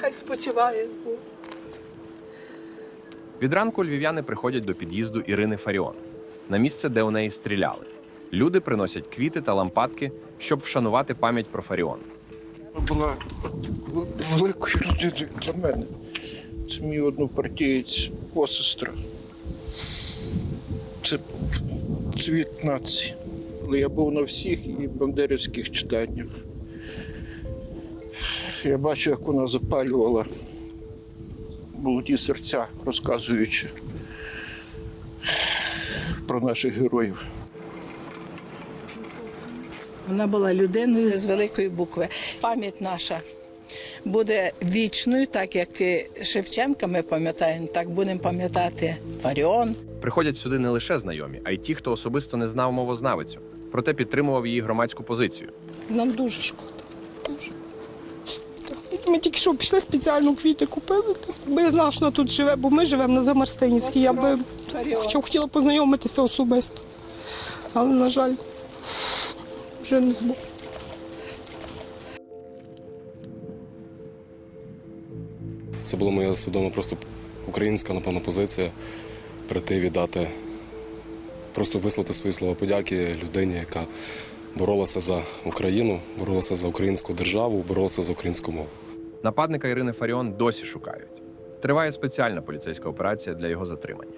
хай спочиває. Бог. Від ранку львів'яни приходять до під'їзду Ірини Фаріон на місце, де у неї стріляли. Люди приносять квіти та лампадки, щоб вшанувати пам'ять про Фаріон. була великою людиною для мене. Це мій однопартієць, посестра. Це цвіт нації. Але я був на всіх і бандерівських читаннях. Я бачу, як вона запалювала молоді серця, розказуючи про наших героїв. Вона була людиною з великої букви. Пам'ять наша буде вічною, так як і Шевченка ми пам'ятаємо, так будемо пам'ятати Фаріон. Приходять сюди не лише знайомі, а й ті, хто особисто не знав мовознавицю, проте підтримував її громадську позицію. Нам дуже шкода. Дуже. Ми тільки що пішли спеціально квіти купили, бо я знала, що вона тут живе, бо ми живемо на Замарстинівській. Я би хоча б хотіла познайомитися особисто. Але, на жаль, вже не зможу. Це була моя свідома просто українська, напевно, позиція прийти віддати, просто висловити свої слова подяки людині, яка боролася за Україну, боролася за українську державу, боролася за українську мову. Нападника Ірини Фаріон досі шукають. Триває спеціальна поліцейська операція для його затримання.